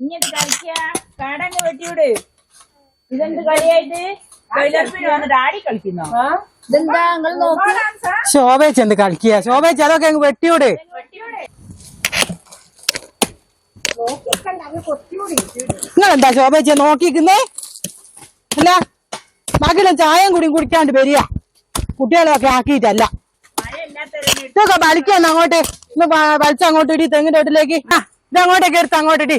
ഇങ്ങോട്ട് കളിക്ക കടങ്ങ് വെട്ടിവിട്. ഇതെന്ത് കളിയായിട്ട്? തൊഴിലുറപ്പിന് വന്നിട്ട് ആടി കളിക്കുന്നോ? ഇതെന്താ നിങ്ങൾ നോക്കി. ശോഭേച്ചെന്ത് കളിക്കുക? ശോഭേച്ച അതൊക്കെ അങ്ങ് വെട്ടിയോട് നിങ്ങളെന്താ ശോഭേച്ച നോക്കിക്കുന്നേ അല്ല ബാക്കിയുള്ള ചായയും കൂടിയും കുടിക്കാണ്ട് വരിക. കുട്ടികളെയൊക്കെ ആക്കിയിട്ടല്ല. ഇതൊക്കെ വലിക്കാന്ന് അങ്ങോട്ട് ഇന്ന് വലിച്ചങ്ങോട്ട് ഇടി തെങ്ങിന്റെ വീട്ടിലേക്ക് ആ ഇത് അങ്ങോട്ടേക്ക് എടുത്ത് അങ്ങോട്ട്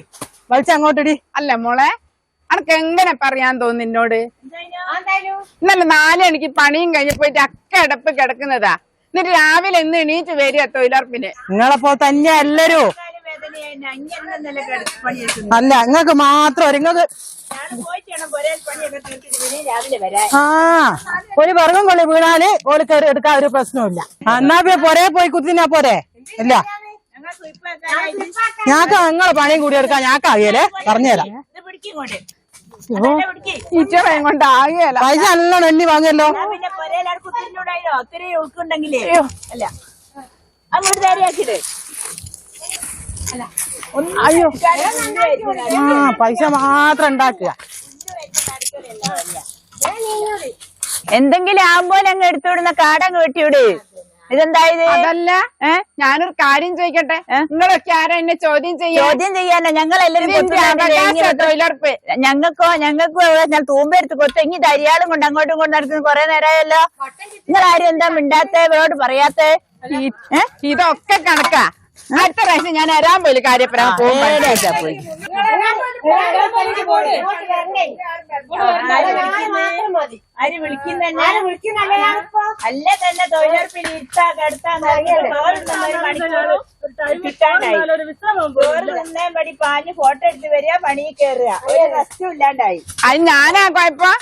ഇടി വലിച്ചങ്ങോട്ട് ഇടി അല്ല മോളെ അനക്ക് എങ്ങനെ പറയാൻ തോന്നുന്നു നിന്നോട്? ഇന്നലെ നാല് മണിക്ക് പണിയും കഴിഞ്ഞ് പോയിട്ട് അക്ക അടപ്പ് കിടക്കുന്നതാ. എന്നിട്ട് രാവിലെ ഇന്ന് എണീറ്റ് വരിക തൊഴിലുറപ്പിന്. നിങ്ങളെപ്പോ തന്നെ അല്ലരോ? അല്ല നിങ്ങക്ക് മാത്രം നിങ്ങക്ക് ആ ഒരു വർഗം കൊള്ളി വീണാൽ കയറി എടുക്കാൻ ഒരു പ്രശ്നമില്ല ഇല്ല എന്നാ പിന്നെ പൊരേ പോയി കുത്തിനാ പോരെ? ഇല്ല. ഞാക്ക് നിങ്ങളെ പണിയും കൂടി എടുക്കാൻ പറഞ്ഞുതരാം. അതല്ല പിടിക്ക് ടീച്ചറെ കൊണ്ട് ആകുകയല്ല പൈസ നല്ലോണം എണ്ണി വാങ്ങിയല്ലോ ഞാൻ പിന്നെ ഒത്തിരി ഉൾക്കുണ്ടെങ്കിലേ. അല്ല. അങ്ങോട്ട് അല്ല അയ്യോ. ആ പൈസ മാത്രം ഉണ്ടാക്കുക. എന്തെങ്കിലും ആകുമ്പോ അങ്ങ് എടുത്തുവിടുന്ന കാടങ്ങ് വെട്ടിവിട്. ഇതെന്തായത്? അതല്ല ഏ ഞാനൊരു കാര്യം ചോദിക്കട്ടെ? നിങ്ങളൊക്കെ ആരാ എന്നെ ചോദ്യം ചെയ്യാ ചോദ്യം ചെയ്യാനോ ഞങ്ങൾ തൊഴിലുറപ്പ്? ഞങ്ങൾക്കോ ഞങ്ങൾക്കോ ഞാൻ തൂമ്പെടുത്ത് കൊടുത്തു ഇനി ധരിയാളും കൊണ്ട് അങ്ങോട്ടും കൊണ്ട് നടത്തുന്നു കൊറേ നേരമായല്ലോ. നിങ്ങൾ ആരും എന്താ മിണ്ടാത്ത? ഇവരോട് പറയാത്ത? ഇതൊക്കെ കണക്കാ. അടുത്ത പ്രാവശ്യം ഞാൻ വരാൻ പോലും കാര്യപ്പരാൻ പോകുമ്പോ ആര് വിളിക്കുന്നന്നെ അല്ല തന്നെ തൊഴിലുറപ്പിൽ ഇരുത്താ പടി പാഞ്ഞ് ഫോട്ടോ എടുത്ത് വരിക പണി കയറുക ഒരു റെസ്റ്റും ഇല്ലാണ്ടായി. അത് ഞാനാ കുഴപ്പം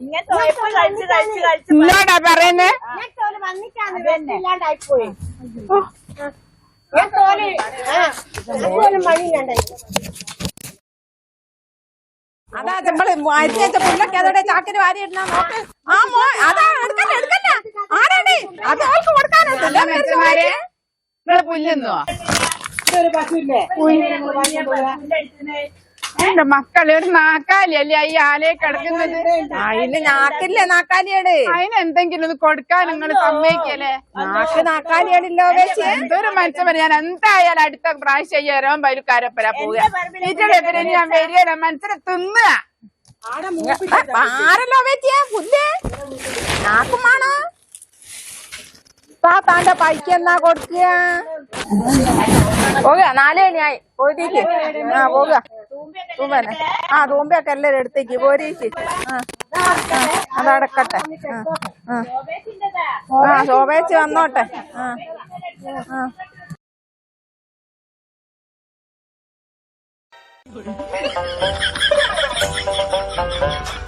ഇങ്ങനത്തെ ഉഴപ്പ് കളിച്ച് കളിച്ച് കളിച്ച് എന്നോടാ പറയുന്നേ? അതന്നെ അതാ നമ്മൾ അരിഞ്ഞ പുല്ലൊക്കെ അതോടെ ചാക്കിന് വാരി ഇടുന്ന നോക്ക് ആ മോ അതാ എടുക്കണ്ട എടുക്കണ്ട ആരാണ് അത് ഓൾക്ക് കൊടുക്കാനുണ്ടല്ലോ മെച്ചമാരെ നിങ്ങൾ പുല്ലുന്നോ എന്റെ മക്കൾ ഒരു നാക്കാലി അല്ലേ ഈ ആലയെ കിടക്കുന്നത്? അതിന് നാക്കില്ലേ നാക്കാലിയാണ്. അതിന് എന്തെങ്കിലും ഒന്ന് കൊടുക്കാൻ നിങ്ങൾ സമ്മതിക്കല്ലേ? നാക്ക് നാക്കാലിയാണല്ലോ എന്തൊരു മനുഷ്യൻ ഞാൻ എന്തായാലും അടുത്ത പ്രാവശ്യം ഈ എരവൻ പരുക്കാരപ്പര പോവുക. എതിരെ ഞാൻ വരികയില്ല മനുഷ്യനെ തിന്നുക. ആരല്ലോ വെച്ചിയ പുല്ല്? നാക്കുമാണോ താ താന്റെ പൈക്ക് എന്നാ കൊടുക്കുക? പോകുക നാല് മണിയായി. പോയിട്ട് ആ പോകുക തൂമ്പനെ ആ തൂമ്പയൊക്കെ എല്ലാരും എടുത്തേക്ക്. പോരീക്ക് ആ. ആ, അതടക്കട്ടെ ആ, ശോഭേച്ച് വന്നോട്ടെ. ആ. ആ. Thank